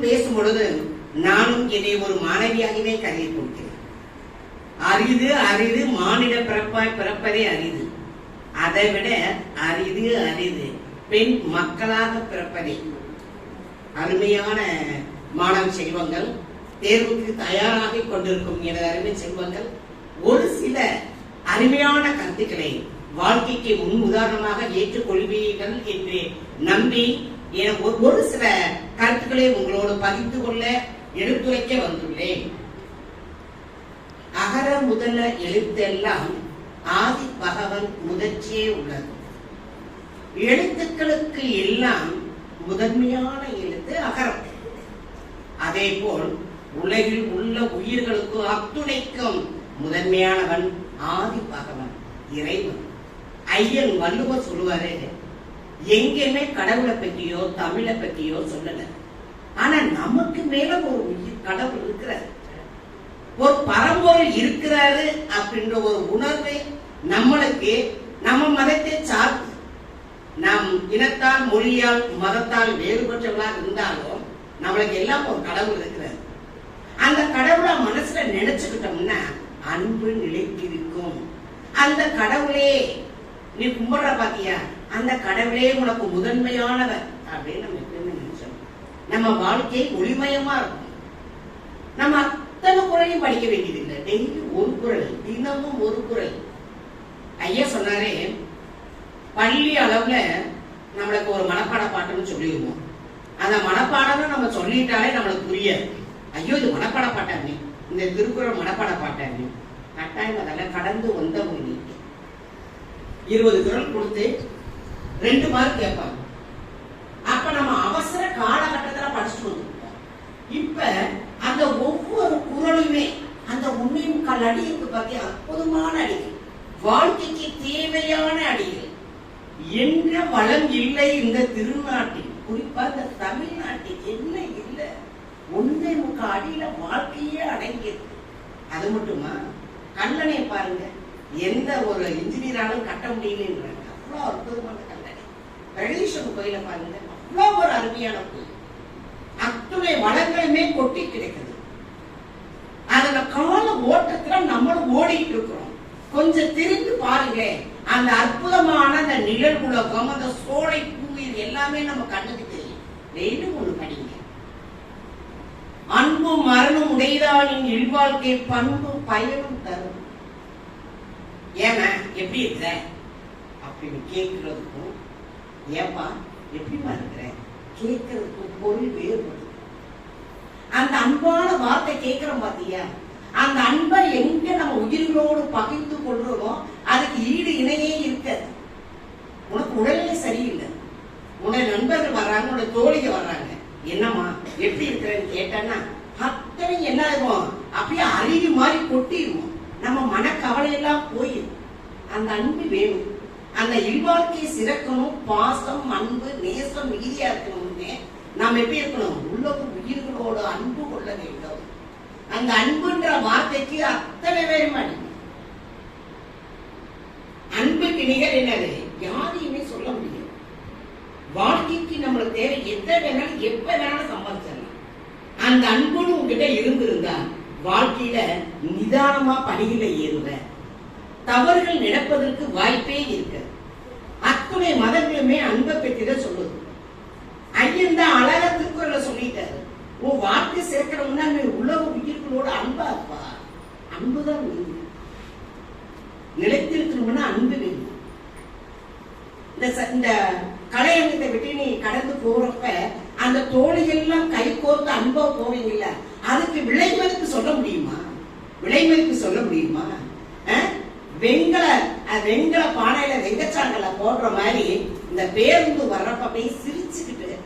பேசும் பொழுது நானும் என்னை ஒரு மாணவியாகவே கருதி கொள்கிறேன் அரிது அரிது மானிட பிறப்பாய் பிறப்பதே அரிது. அதை விட அரிது அரிது பெண் மக்களாக பிறப்பதே. அருமையான மாணவ செல்வங்கள் தேர்வுக்கு தயாராக கொண்டிருக்கும் எனது அருமை செல்வங்கள் ஒரு சில அருமையான கருத்துக்களை வாழ்க்கைக்கு முன் உதாரணமாக ஏற்றுக்கொள்வீர்கள் என்று நம்பி ஒரு- ஒரு சில கருத்துக்களை உங்களோடு பகிர்ந்து கொள்ள எடுத்துரைக்க வந்துள்ளேன். அகர முதல எழுத்தெல்லாம் ஆதி பகவன் முதற்சியே உள்ளது. எழுத்துக்களுக்கு எல்லாம் முதன்மையான எழுத்து அகரம். அதே போல் உலகில் உள்ள உயிர்களுக்கு அத்துணைக்கும் முதன்மையானவன் ஆதி பகவன் இறைவன். ஐயன் வள்ளுவர் சொல்லுவாரே எங்கேயுமே கடவுளை பற்றியோ தமிழை பற்றியோ சொல்லல. ஆனா நமக்கு மேல ஒரு உயிர் கடவுள் இருக்கிறார். ஒரு பரம்பொருள் இருக்கிறாரு அப்படின்ற ஒரு உணர்வு நம்மளுக்கு நம்ம மதத்தை சார்ந்து நாம் இனத்தால் மொழியால் மதத்தால் வேறுபட்டவர்களாக இருந்தாலும் நம்மளுக்கு எல்லாம் ஒரு கடவுள் இருக்கிறார். அந்த கடவுளை மனசுல நினைச்சுக்கிட்டோம்னா அன்பு நிலைத்திருக்கும். அந்த கடவுளே நீ கும்பிடுற பாத்தியா? அந்த கடவுளே உனக்கு முதன்மையானவர் அப்படின்னு நம்ம எப்பயுமே நினைச்சோம் நம்ம வாழ்க்கை ஒளிமயமா இருக்கும். நம்ம அத்தனை குரலையும் படிக்க வேண்டியதில்லை டெய்லி ஒரு குரல் தினமும் ஒரு குரல் ஐயா சொன்னாரே பள்ளி அளவுல நம்மளுக்கு ஒரு மனப்பாட பாட்டுன்னு சொல்லிடுவோம். அந்த மனப்பாடம் நம்ம சொல்லிட்டாலே நம்மளுக்கு புரியாது. ஐயோ இது மனப்பாட பாட்டாங்க இந்த திருக்குறள் மனப்பாட பாட்டாங்க கட்டாயம் அதெல்லாம் கடந்து வந்த மொழி இருபது குரல் கொடுத்து ரெண்டு மார்க் கேட்பாங்க. அப்ப நம்ம அவசர காலகட்டத்துல படிச்சுட்டு வந்துருப்போம். இப்ப அந்த ஒவ்வொரு குரலுமே அந்த உண்மையும் முக்கால் அடி இருக்கு அற்புதமான அடிகள். வாழ்க்கைக்கு தேவையான அடிகள். என்ன வளம் இல்லை இந்த திருநாட்டில். குறிப்பா இந்த தமிழ்நாட்டில் என்ன இல்லை? ஒன்றே முக்கால் அடியில வாழ்க்கையே அடங்கியது அது மட்டுமா? கல்லணை பாருங்க. எந்த ஒரு இன்ஜினியராலும் கட்ட முடியலன்றாங்க. அவ்வளோ அற்புதமான கல்லணை. பிரகதீஸ்வரன் கோயிலை பாருங்க. அவ்வளோ ஒரு அருமையான கோயில். அத்துணை வளங்களுமே கொட்டி கிடைக்குது. அதுல கால ஓட்டத்துல நம்மளும் ஓடிட்டு இருக்கிறோம். கொஞ்சம் திரும்பி பாருங்க. அந்த அற்புதமான அந்த நிழல் உலகம் அந்த சோலை பூவில் எல்லாமே நம்ம கண்ணுக்கு தெரியும். டெய்லியும் ஒண்ணு படிங்க. அன்பும் மரணம் உடையதானின் இல்வாழ்க்கை பண்பும் பயனும் தரும். ஏமா எப்படி இருக்கிற அப்படின்னு கேட்கிறதுக்கும் ஏப்பா எப்படிமா இருக்கிறேன்? கேட்கறதுக்கு பொருள் வேறுபடுது அந்த அன்பான வார்த்தை கேட்கிறோம் பாத்தியா? அந்த அன்பை எங்க நம்ம உயிர்களோடு பகிர்ந்து கொள்றோமோ அதுக்கு ஈடு இணையே இருக்காது உனக்கு உடல்நிலை சரியில்லை. உன்னை நண்பர்கள் வர்றாங்க உன்னை தோழிகள் வர்றாங்க. என்னம்மா எப்படி இருக்கிறேன்னு கேட்டேன்னா அத்தனை என்ன ஆகும் அப்படியே அருவி மாதிரி கொட்டிடுவோம். நம்ம மனக்கவலை எல்லாம் போயிடும். அந்த அன்பு வேணும். அந்த இல்வாழ்க்கை சிறக்கணும் பாசம் அன்பு நேசம் மிகுதியா இருக்கணும்னு நாம் எப்படி இருக்கணும்? உள்ளது உயிர்களோடு அன்பு கொள்ள வேண்டும். அந்த அன்புன்ற வார்த்தைக்கு அத்தனை பேரும் அன்புக்கு நிகர் என்னது? யாரையுமே சொல்ல முடியும் வாழ்க்கைக்கு நம்மளுக்கு தேவை எதை வேணாலும் எப்ப வேணாலும் சம்பாதிச்சிடலாம். அந்த அன்புன்னு உங்ககிட்ட இருந்திருந்தா வாழ்க்கையில நிதானமா பணியில ஏறுவ. தவறுகள் நடப்பதற்கு வாய்ப்பே இருக்கு அத்துணை மதங்களுமே அன்பை பெற்றிட சொல்லுது. ஐயன் தான் அழகா திருக்குறளை சொல்லிட்டாரு. உன் வாழ்க்கை சேர்க்கணும்னா நீ உலக உயிர்களோட அன்பா இருப்பா அன்புதான் வேணும் நிலைத்திருக்கணும்னா அன்பு வேணும். இந்த ச- இந்த கலையங்கத்தை விட்டு நீ கடந்து போறப்ப அந்த தோழிகள்லாம் கை கோர்த்து அன்பா போவீங்கல்ல அதுக்கு விளைமதிப்பு சொல்ல முடியுமா? விளைமதிப்பு சொல்ல முடியுமா? அஹ்? வெண்கல வெண்கல பானையில வெங்கச்சாங்கல போடுற மாதிரி இந்த பேருந்து வர்றப்ப அப்படியே சிரிச்சுக்கிட்டு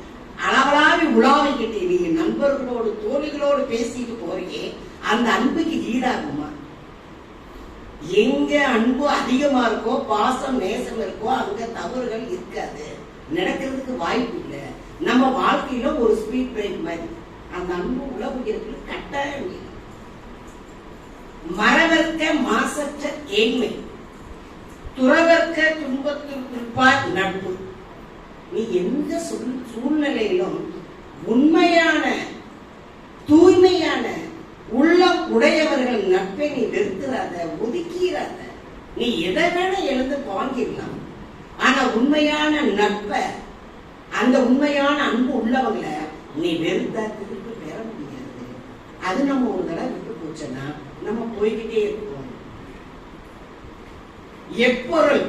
அளவலாவி உலாவிக்கிட்டு நீங்க நண்பர்களோடு தோழிகளோடு பேசிட்டு போறீங்க. அந்த அன்புக்கு ஈடாகுமா? எங்க அன்பு அதிகமா இருக்கோ பாசம் நேசம் இருக்கோ அங்க தவறுகள் இருக்காது. நடக்கிறதுக்கு வாய்ப்பு இல்லை. நம்ம வாழ்க்கையில ஒரு ஸ்பீட் பிரேக் மாதிரி. அந்த அன்பு உலகுகளுக்கு கட்டாயம். இல்லை மரவர்க்க மாசற்ற ஏழ்மை. துறவர்க்க துன்பத்திற்குப்பார் நட்பு. நீ எந்த சூழ்நிலையிலும் உண்மையான தூய்மையான உள்ள உடையவர்கள் நட்பை நீ வெறுக்கிறாத ஒதுக்கிறாத நீ எதை வேணா எழுந்து வாங்கிடலாம். ஆனா உண்மையான நட்பை அந்த உண்மையான அன்பு உள்ளவங்களை நீ நிறுத்த திருப்பி பெற முடியாது. அது நம்ம ஒரு தடவை விட்டு போச்சுன்னா நம்ம போய்கிட்டே இருப்போம். எப்பொருள்